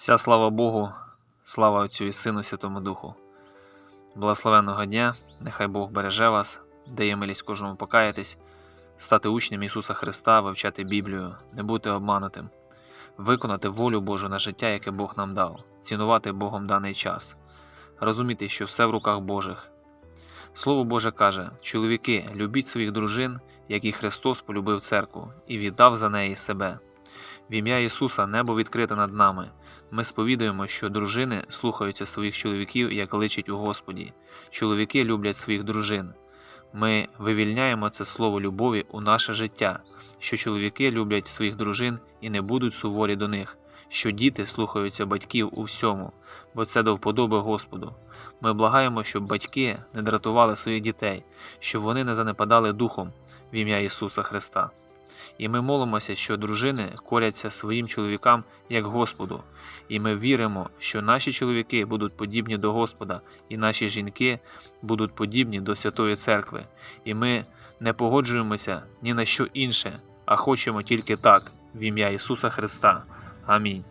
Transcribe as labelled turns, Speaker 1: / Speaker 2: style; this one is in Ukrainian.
Speaker 1: Вся слава Богу, слава Отцю і Сину Святому Духу. Благословенного дня, нехай Бог береже вас, дає милість кожному покаятись, стати учнем Ісуса Христа, вивчати Біблію, не бути обманутим, виконати волю Божу на життя, яке Бог нам дав, цінувати Богом даний час, розуміти, що все в руках Божих. Слово Боже каже: чоловіки, любіть своїх дружин, як і Христос полюбив церкву і віддав за неї себе. В ім'я Ісуса небо відкрите над нами. Ми сповідуємо, що дружини слухаються своїх чоловіків, як личить у Господі. Чоловіки люблять своїх дружин. Ми вивільняємо це слово любові у наше життя, що чоловіки люблять своїх дружин і не будуть суворі до них, що діти слухаються батьків у всьому, бо це до вподоби Господу. Ми благаємо, щоб батьки не дратували своїх дітей, щоб вони не занепадали духом в ім'я Ісуса Христа. І ми молимося, що дружини коляться своїм чоловікам як Господу, і ми віримо, що наші чоловіки будуть подібні до Господа, і наші жінки будуть подібні до Святої Церкви. І ми не погоджуємося ні на що інше, а хочемо тільки так, в ім'я Ісуса Христа. Амінь.